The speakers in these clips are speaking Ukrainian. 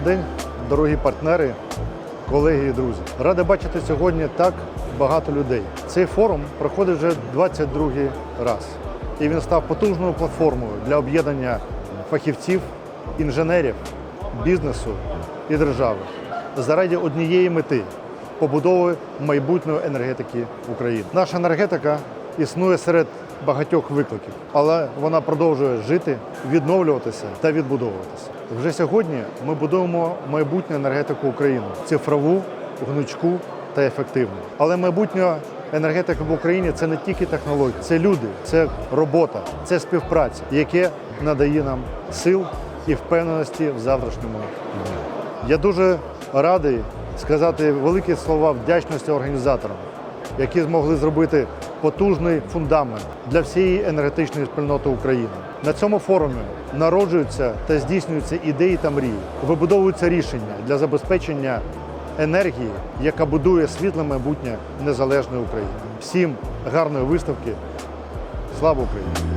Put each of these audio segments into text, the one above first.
Добрий день, дорогі партнери, колеги і друзі. Радий бачити сьогодні так багато людей. Цей форум проходить вже 22 раз, і він став потужною платформою для об'єднання фахівців, інженерів, бізнесу і держави заради однієї мети побудови майбутньої енергетики України. Наша енергетика існує серед багатьох викликів, але вона продовжує жити, відновлюватися та відбудовуватися. Вже сьогодні ми будуємо майбутню енергетику України цифрову, гнучку та ефективну. Але майбутня енергетика в Україні це не тільки технології, це люди, це робота, це співпраця, яке надає нам сил і впевненості в завтрашньому дні. Я дуже радий сказати великі слова вдячності організаторам, які змогли зробити потужний фундамент для всієї енергетичної спільноти України. На цьому форумі народжуються та здійснюються ідеї та мрії, вибудовуються рішення для забезпечення енергії, яка будує світле майбутнє незалежної України. Всім гарної виставки. Слава Україні!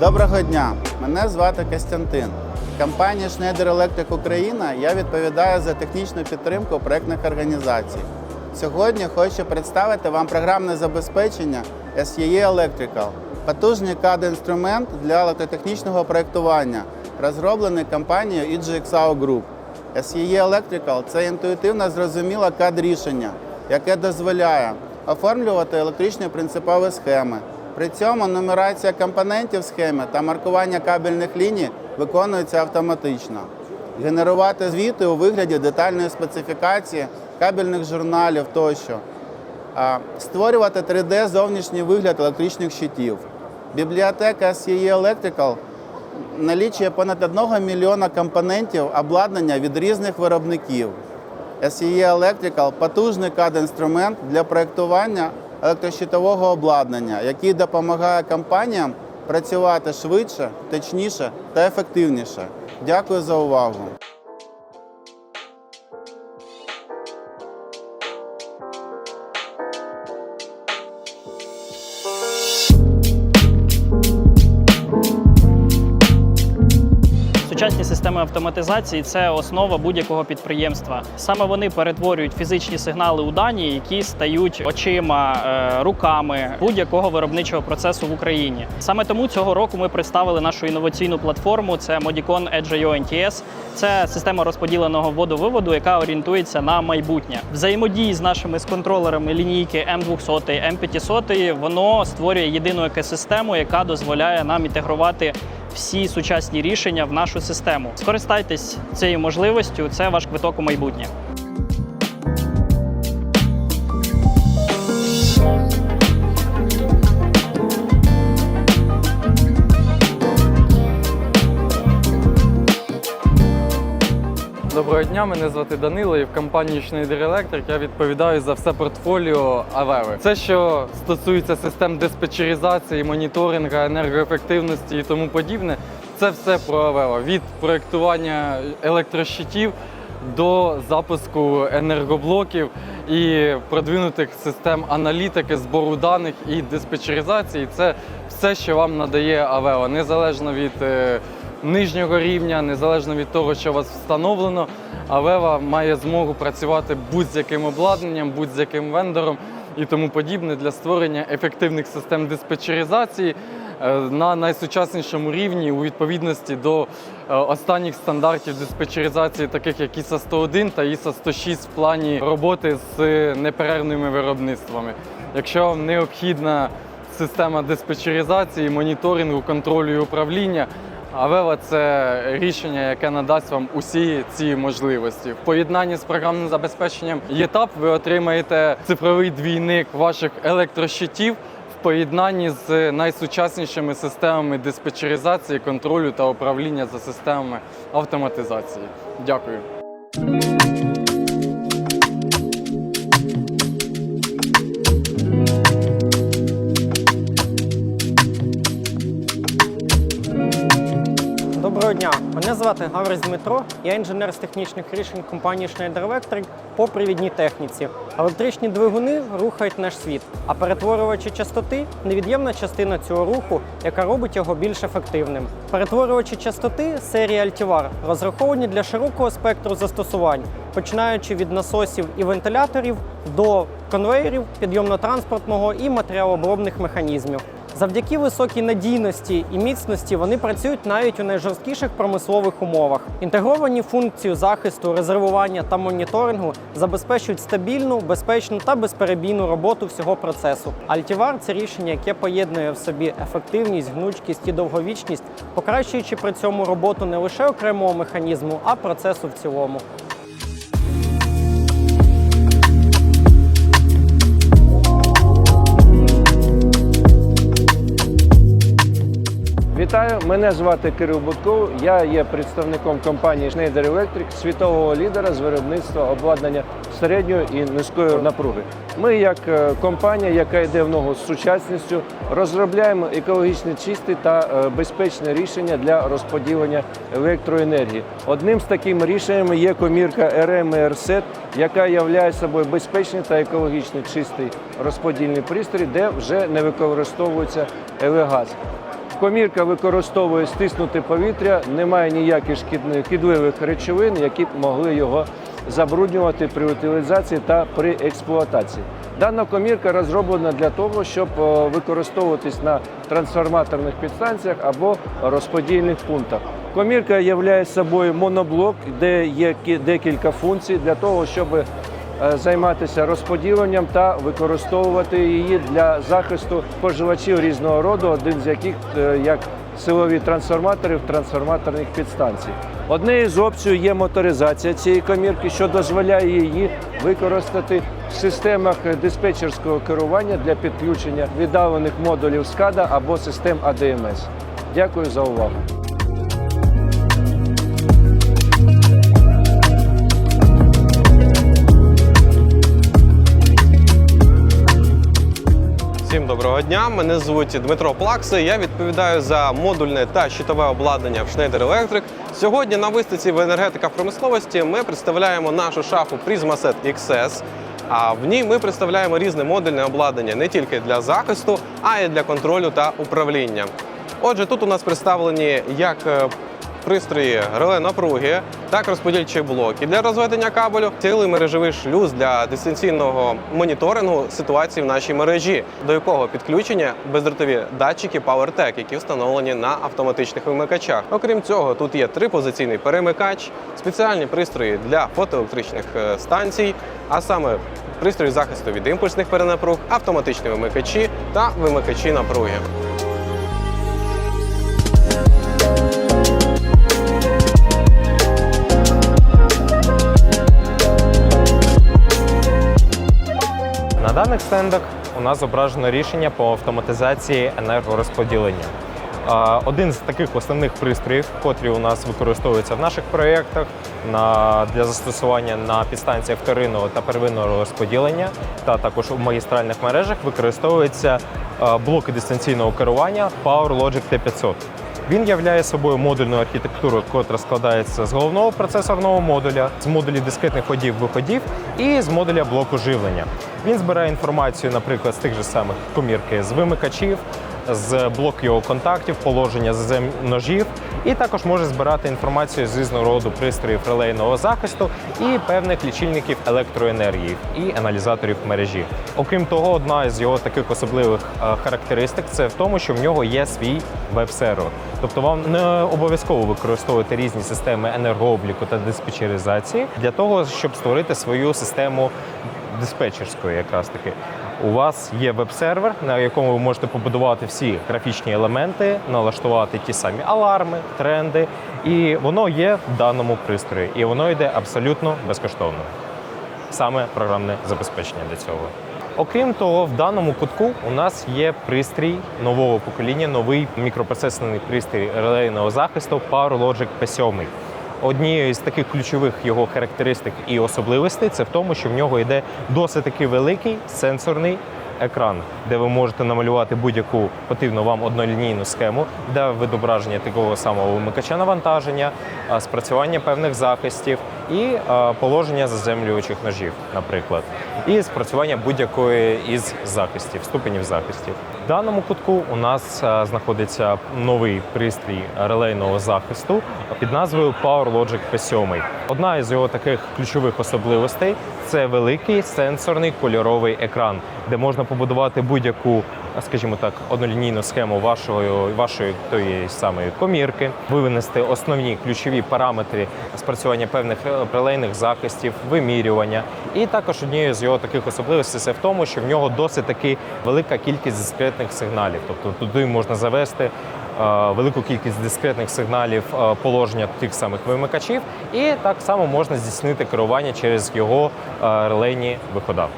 Доброго дня! Мене звати Костянтин. Компанія Schneider Electric Україна я відповідаю за технічну підтримку проєктних організацій. Сьогодні хочу представити вам програмне забезпечення SEE Electrical, потужний CAD-інструмент для електротехнічного проєктування, розроблений компанією EGXAO Group. SEE Electrical – це інтуїтивно зрозуміле CAD-рішення, яке дозволяє оформлювати електричні принципові схеми, при цьому нумерація компонентів схеми та маркування кабельних ліній виконується автоматично. Генерувати звіти у вигляді детальної специфікації, кабельних журналів тощо. Створювати 3D зовнішній вигляд електричних щитів. Бібліотека SEE Electrical налічує понад 1 мільйона компонентів обладнання від різних виробників. SEE Electrical – потужний CAD-інструмент для проєктування електрощитового обладнання, який допомагає компаніям працювати швидше, точніше та ефективніше. Дякую за увагу. Автоматизації це основа будь-якого підприємства. Саме вони перетворюють фізичні сигнали у дані, які стають очима, е, руками будь-якого виробничого процесу в Україні. Саме тому цього року ми представили нашу інноваційну платформу. Це Modicon Edge.io NTS. Це система розподіленого водовиводу, яка орієнтується на майбутнє. Взаємодії з нашими з контролерами лінійки M200, M500, воно створює єдину екосистему, яка дозволяє нам інтегрувати всі сучасні рішення в нашу систему. Скористайтесь цією можливістю, це ваш квиток у майбутнє. Доброго дня, мене звати Данило і в компанії Schneider Electric я відповідаю за все портфоліо Авеви. Це, що стосується систем диспетчеризації, моніторингу, енергоефективності і тому подібне, це все про Авева. Від проєктування електрощитів до запуску енергоблоків і продвинутих систем аналітики, збору даних і диспетчеризації. Це все, що вам надає Авева, незалежно від е, нижнього рівня, незалежно від того, що у вас встановлено, Авева має змогу працювати будь-яким обладнанням, будь-яким вендором і тому подібне для створення ефективних систем диспетчеризації е, на найсучаснішому рівні у відповідності до е, останніх стандартів диспетчеризації, таких як ISA 101 та ISA 106 в плані роботи з неперервними виробництвами. Якщо вам необхідна система диспетчеризації, моніторингу, контролю і управління. Авева це рішення, яке надасть вам усі ці можливості. В поєднанні з програмним забезпеченням ЄТАП ви отримаєте цифровий двійник ваших електрощитів в поєднанні з найсучаснішими системами диспетчеризації, контролю та управління за системами автоматизації. Дякую. Мене звати Гавриш Дмитро. Я інженер з технічних рішень компанії Schneider Electric. по привідній техніці. Електричні двигуни рухають наш світ, а перетворювачі частоти невід'ємна частина цього руху, яка робить його більш ефективним. Перетворювачі частоти серії Altivar розраховані для широкого спектру застосувань, починаючи від насосів і вентиляторів до конвеєрів, підйомно-транспортного і матеріалообробних механізмів. Завдяки високій надійності і міцності вони працюють навіть у найжорсткіших промислових умовах. Інтегровані функції захисту, резервування та моніторингу забезпечують стабільну, безпечну та безперебійну роботу всього процесу. Altivar – це рішення, яке поєднує в собі ефективність, гнучкість і довговічність, покращуючи при цьому роботу не лише окремого механізму, а процесу в цілому. Вітаю, мене звати Кирил Будков. Я є представником компанії Schneider Electric, світового лідера з виробництва обладнання середньої і низької напруги. Ми, як е, компанія, яка йде в ногу з сучасністю, розробляємо екологічно чисті та е, безпечне рішення для розподілення електроенергії. Одним з таких рішенням є комірка RMR Set, яка являє собою безпечний та екологічно чистий розподільний пристрій, де вже не використовується елегаз. Комірка використовує стиснуте повітря, немає ніяких шкідливих речовин, які б могли його забруднювати при утилізації та при експлуатації. Дана комірка розроблена для того, щоб е, використовуватись на трансформаторних підстанціях або розподільних пунктах. Комірка є собою моноблок, де є декілька функцій для того, щоб займатися розподіленням та використовувати її для захисту споживачів різного роду, один з яких е, як силові трансформатори в трансформаторних підстанцій. Однією з опцій є моторизація цієї комірки, що дозволяє її використати в системах диспетчерського керування для підключення віддалених модулів SCADA або систем ADMS. Дякую за увагу. Доброго дня. Мене звуть Дмитро Плакси. Я відповідаю за модульне та щитове обладнання в Schneider Electric. Сьогодні на виставці в енергетика промисловості ми представляємо нашу шафу PrismaSet XS. А в ній ми представляємо різне модульне обладнання не тільки для захисту, а й для контролю та управління. Отже, тут у нас представлені як е, пристрої реле напруги, так розподільчі блоки для розведення кабелю, цілий мережевий шлюз для дистанційного моніторингу ситуації в нашій мережі, до якого підключення бездротові датчики PowerTech, які встановлені на автоматичних вимикачах. Окрім цього, тут є трипозиційний перемикач, спеціальні пристрої для фотоелектричних е, станцій, а саме пристрої захисту від імпульсних перенапруг, автоматичні вимикачі та вимикачі напруги. Даних стендах у нас зображено рішення по автоматизації енергорозподілення. Один з таких основних пристроїв, котрі у нас використовуються в наших проєктах на, для застосування на підстанціях вторинного та первинного розподілення, та також у магістральних мережах використовуються блоки дистанційного керування PowerLogic T500. Він являє собою модульну архітектуру, котра складається з головного процесорного модуля, з модулі дискретних ходів-виходів і з модуля блоку живлення. Він збирає інформацію, наприклад, з тих же самих комірки з вимикачів, з блоку його контактів, положення з ножів, і також може збирати інформацію з різного роду пристроїв релейного захисту і певних лічильників електроенергії і аналізаторів мережі. Окрім того, одна з його таких особливих е, характеристик це в тому, що в нього є свій веб-сервер. Тобто вам не обов'язково використовувати різні системи енергообліку та диспетчеризації для того, щоб створити свою систему диспетчерської, якраз таки. У вас є веб-сервер, на якому ви можете побудувати всі графічні елементи, налаштувати ті самі аларми, тренди, і воно є в даному пристрої, і воно йде абсолютно безкоштовно. Саме програмне забезпечення для цього. Окрім того, в даному кутку у нас є пристрій нового покоління, новий мікропроцесорний пристрій релейного захисту PowerLogic P7. Однією з таких ключових його характеристик і особливостей це в тому, що в нього йде досить таки великий сенсорний екран, де ви можете намалювати будь-яку потрібну вам однолінійну схему для відображення такого самого вимикача навантаження, спрацювання певних захистів і е, положення заземлюючих ножів, наприклад, і спрацювання будь-якої із захистів, ступенів захистів. В даному кутку у нас е, знаходиться новий пристрій релейного захисту під назвою PowerLogic P7. Одна із його таких ключових особливостей це великий сенсорний кольоровий екран, де можна побудувати будь-яку, скажімо так, однолінійну схему вашої, вашої тої самої комірки, вивести основні ключові параметри спрацювання певних е, релейних захистів, вимірювання. І також однією з його таких особливостей це в тому, що в нього досить таки велика кількість дискретних сигналів. Тобто туди можна завести е, велику кількість дискретних сигналів е, положення тих самих вимикачів, і так само можна здійснити керування через його релейні вихода.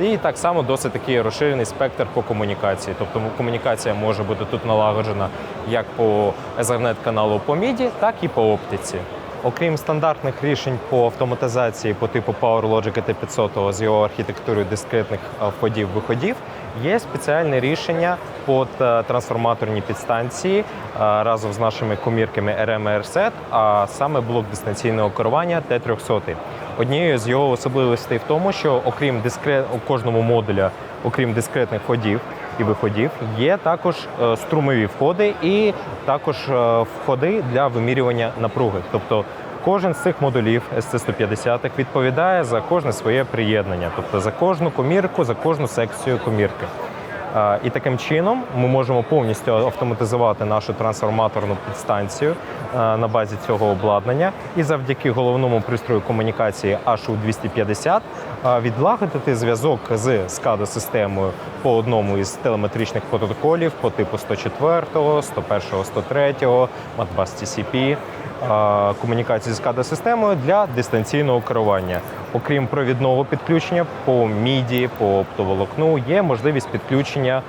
І так само досить такий розширений спектр по комунікації. Тобто комунікація може бути тут налагоджена як по Ethernet каналу по MIDI, так і по оптиці. Окрім стандартних рішень по автоматизації по типу PowerLogic ET500 з його архітектурою дискретних входів-виходів, є спеціальне рішення під е, трансформаторні підстанції е, разом з нашими комірками RM і а саме блок дистанційного керування T300. Однією з його особливостей в тому, що окрім дискрет у кожному модуля, окрім дискретних входів і виходів, є також е, струмові входи і також е, входи для вимірювання напруги. Тобто кожен з цих модулів SC150 відповідає за кожне своє приєднання, тобто за кожну комірку, за кожну секцію комірки. Е, І таким чином ми можемо повністю автоматизувати нашу трансформаторну підстанцію е, на базі цього обладнання. І завдяки головному пристрою комунікації HU250 е, відлагодити зв'язок з SCADA системою по одному із телеметричних протоколів по типу 104, 101, 103, Modbus TCP, комунікації з када системою для дистанційного керування. Окрім провідного підключення по MIDI, по оптоволокну, є можливість підключення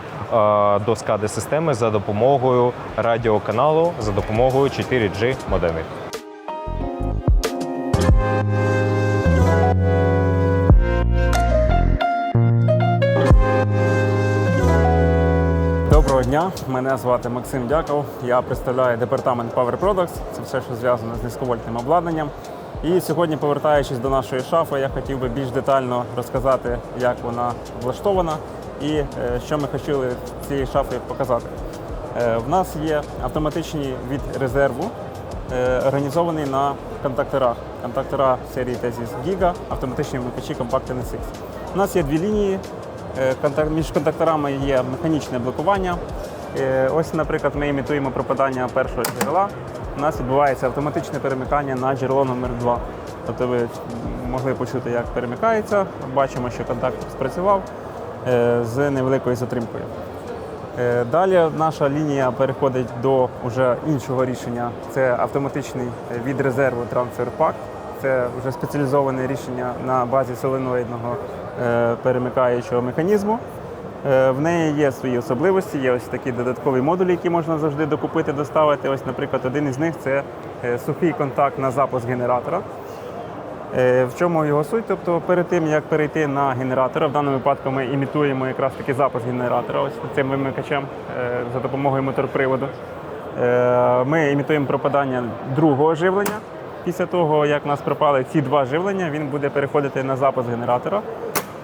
до SCADA системи за допомогою радіоканалу, за допомогою 4G модемів. Дня, мене звати Максим Дяков. Я представляю департамент Power Products. Це все, що зв'язано з низьковольтним обладнанням. І сьогодні, повертаючись до нашої шафи, я хотів би більш детально розказати, як вона влаштована і е, що ми хотіли цієї шафи показати. Е, В нас є автоматичний від резерву, е, організований на контакторах. Контактора серії Tezis Giga, автоматичні вмикачі Compact NSX. У нас є дві лінії. Між контакторами є механічне блокування. Е, Ось, наприклад, ми імітуємо пропадання першого джерела. У нас відбувається автоматичне перемикання на джерело номер 2 Тобто ви могли почути, як перемикається. Бачимо, що контакт спрацював е, з невеликою затримкою. Е, Далі наша лінія переходить до вже іншого рішення. Це автоматичний від резерву трансфер пак. Це вже спеціалізоване рішення на базі соленоїдного перемикаючого механізму. Е, В неї є свої особливості, є ось такі додаткові модулі, які можна завжди докупити, доставити. Ось, наприклад, один із них це е, сухий контакт на запуск генератора. Е, В чому його суть? Тобто перед тим, як перейти на генератора, в даному випадку ми імітуємо якраз таки запуск генератора ось цим вимикачем за допомогою моторприводу. Ми імітуємо пропадання другого живлення. Після того, як у нас пропали ці два живлення, він буде переходити на запуск генератора.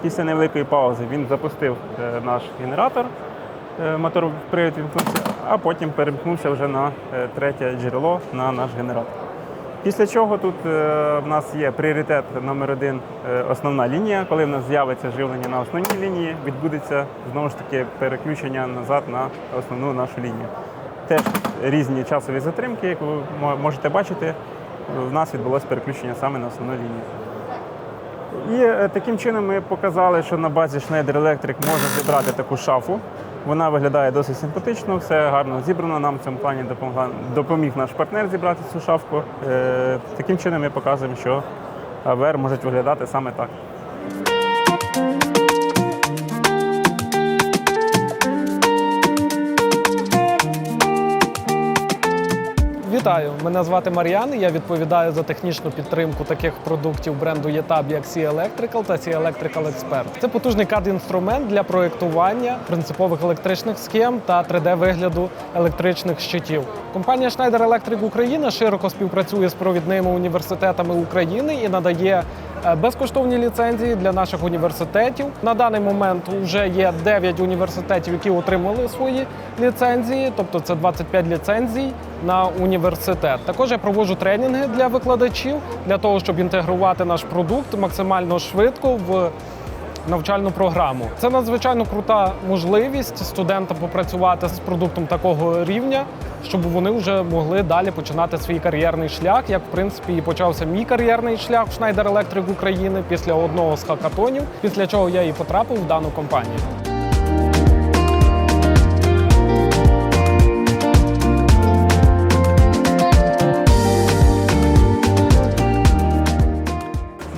Після невеликої паузи він запустив е, наш генератор, е, моторпривід вімкнувся, а потім перемкнувся вже на е, третє джерело на наш генератор. Після чого тут в нас є пріоритет номер один основна лінія. Коли в нас з'явиться живлення на основній лінії, відбудеться знову ж таки переключення назад на основну нашу лінію. Теж різні часові затримки, як ви можете бачити, в нас відбулося переключення саме на основну лінію. І е, таким чином ми показали, що на базі Schneider Electric можна зібрати таку шафу. Вона виглядає досить симпатично, все гарно зібрано. Нам в цьому плані допоміг наш партнер зібрати цю шафку. Е, таким чином ми показуємо, що АВР можуть виглядати саме так. Вітаю! Мене звати Мар'ян. Я відповідаю за технічну підтримку таких продуктів бренду ЄТАБ, як Sea Electrical та Sea Electrical Expert. Це потужний CAD-інструмент для проєктування принципових електричних схем та 3D-вигляду електричних щитів. Компанія Schneider Electric Україна широко співпрацює з провідними університетами України і надає безкоштовні ліцензії для наших університетів. На даний момент вже є 9 університетів, які отримали свої ліцензії, тобто це 25 ліцензій на університет. Також я проводжу тренінги для викладачів для того, щоб інтегрувати наш продукт максимально швидко в навчальну програму. Це надзвичайно крута можливість студентам попрацювати з продуктом такого рівня, щоб вони вже могли далі починати свій кар'єрний шлях. Як в принципі і почався мій кар'єрний шлях в Schneider Electric України після одного з хакатонів, після чого я і потрапив в дану компанію.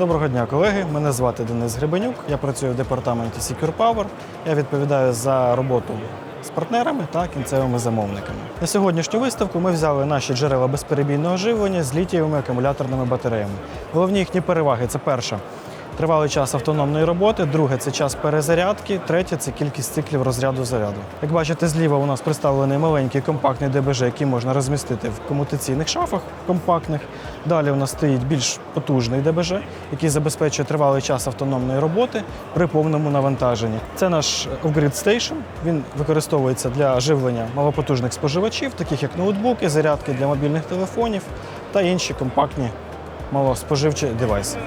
Доброго дня, колеги. Мене звати Денис Гребенюк. Я працюю в департаменті Secure Power. Я відповідаю за роботу з партнерами та кінцевими замовниками. На сьогоднішню виставку ми взяли наші джерела безперебійного живлення з літієвими акумуляторними батареями. Головні їхні переваги це перша. Тривалий час автономної роботи, друге це час перезарядки, третє це кількість циклів розряду заряду. Як бачите, зліва у нас представлений маленький компактний ДБЖ, який можна розмістити в комутаційних шафах компактних. Далі у нас стоїть більш потужний ДБЖ, який забезпечує тривалий час автономної роботи при повному навантаженні. Це наш Upgrade Station. Він використовується для живлення малопотужних споживачів, таких як ноутбуки, зарядки для мобільних телефонів та інші компактні малоспоживчі девайси.